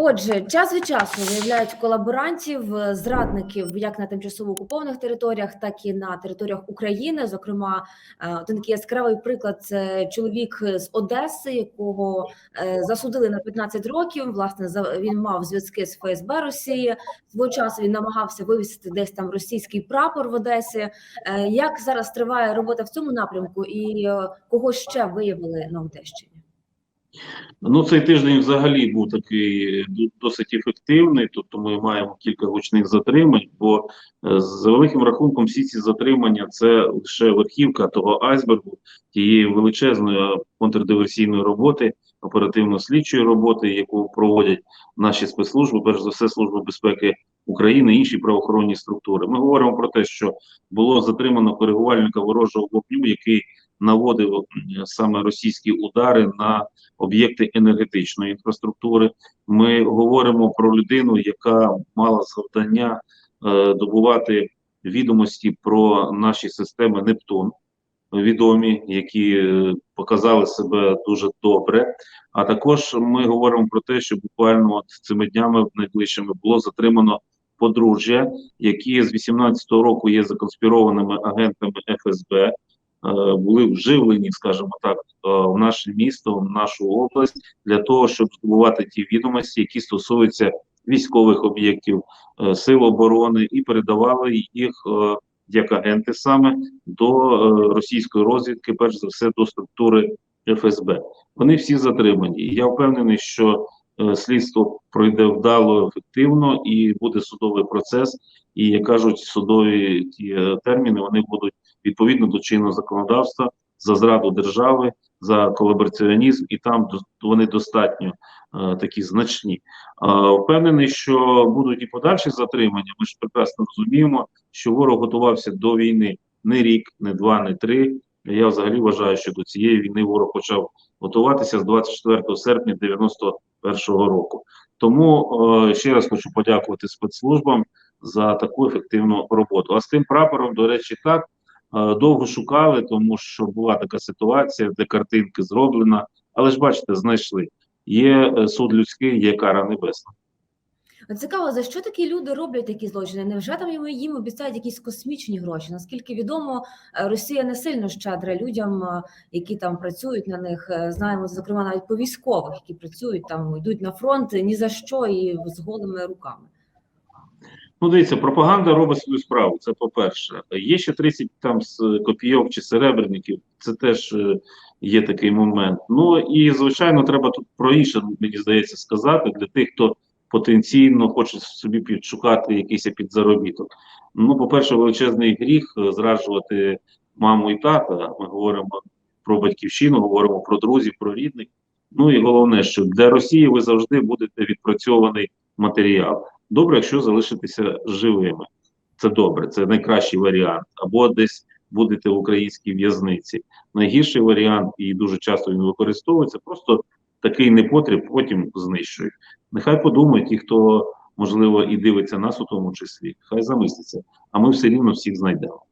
Отже, час від часу виявляють колаборантів, е, зрадників як на тимчасово окупованих територіях, так і на територіях України. Зокрема, е, один такий яскравий приклад це чоловік з Одеси, якого е, засудили на 15 років. Власне, він мав зв'язки з ФСБ Росії. Свого часу він намагався вивісити десь там російський прапор в Одесі. Як зараз триває робота в цьому напрямку, і кого ще виявили на Одещині? Ну, цей тиждень взагалі був такий досить ефективний, тобто ми маємо кілька гучних затримань, бо е, за великим рахунком всі ці затримання це лише верхівка того айсбергу, тієї величезної контрдиверсійної роботи, оперативно-слідчої роботи, яку проводять наші спецслужби, перш за все, Служба безпеки України, інші правоохоронні структури. Ми говоримо про те, що було затримано коригувальника ворожого вогню, який наводив саме російські удари на об'єкти енергетичної інфраструктури. Ми говоримо про людину, яка мала завдання е, добувати відомості про наші системи Нептун, відомі, які е, показали себе дуже добре. А також ми говоримо про те, що буквально от цими днями найближчими було затримано подружжя, які з 18-го року є законспірованими агентами ФСБ були вживлені, скажімо так, е, в наше місто, в нашу область для того, щоб здобувати ті відомості, які стосуються військових об'єктів е, сил оборони, і передавали їх е, як агенти саме до е, російської розвідки, перш за все до структури ФСБ. Вони всі затримані. Я впевнений, що е, слідство пройде вдало, ефективно, і буде судовий процес. І як кажуть, судові ті е, терміни вони будуть відповідно до чинного законодавства за зраду держави, за колабораціонізм, і там вони достатньо е, такі значні. Е, впевнений, що будуть і подальші затримання. Ми ж прекрасно розуміємо, що ворог готувався до війни не рік, не два, не три. Я взагалі вважаю, що до цієї війни ворог почав готуватися з 24 серпня 91 року. Тому е, ще раз хочу подякувати спецслужбам за таку ефективну роботу. А з тим прапором, до речі, так е, довго шукали, тому що була така ситуація, де картинки зроблена, але ж бачите, знайшли. Є е, суд людський, є кара небесна. Цікаво, за що такі люди роблять такі злочини? Невже там їм, обіцяють якісь космічні гроші? Наскільки відомо, е, Росія не сильно щедра людям, е, які там працюють на них. Е, Знаємо, зокрема, навіть по військових, які працюють там, йдуть на фронт ні за що і з голими руками. Ну, дивіться, пропаганда робить свою справу. Це по-перше. Є ще 30 там з копійок чи серебряників. Це теж є такий момент. Ну і звичайно, треба тут про інше, мені здається, сказати для тих, хто потенційно хоче собі підшукати якийсь підзаробіток. Ну, по-перше, величезний гріх е, зраджувати маму і тата. Ми говоримо про батьківщину, говоримо про друзів, про рідних. Ну і головне, що для Росії ви завжди будете відпрацьований матеріал. Добре, якщо залишитися живими. Це добре, це найкращий варіант. Або десь будете в українській в'язниці. Найгірший варіант, і дуже часто він використовується, просто такий непотріб потім знищують. Нехай подумають ті, хто можливо і дивиться нас у тому числі, хай замислиться, а ми все рівно всіх знайдемо.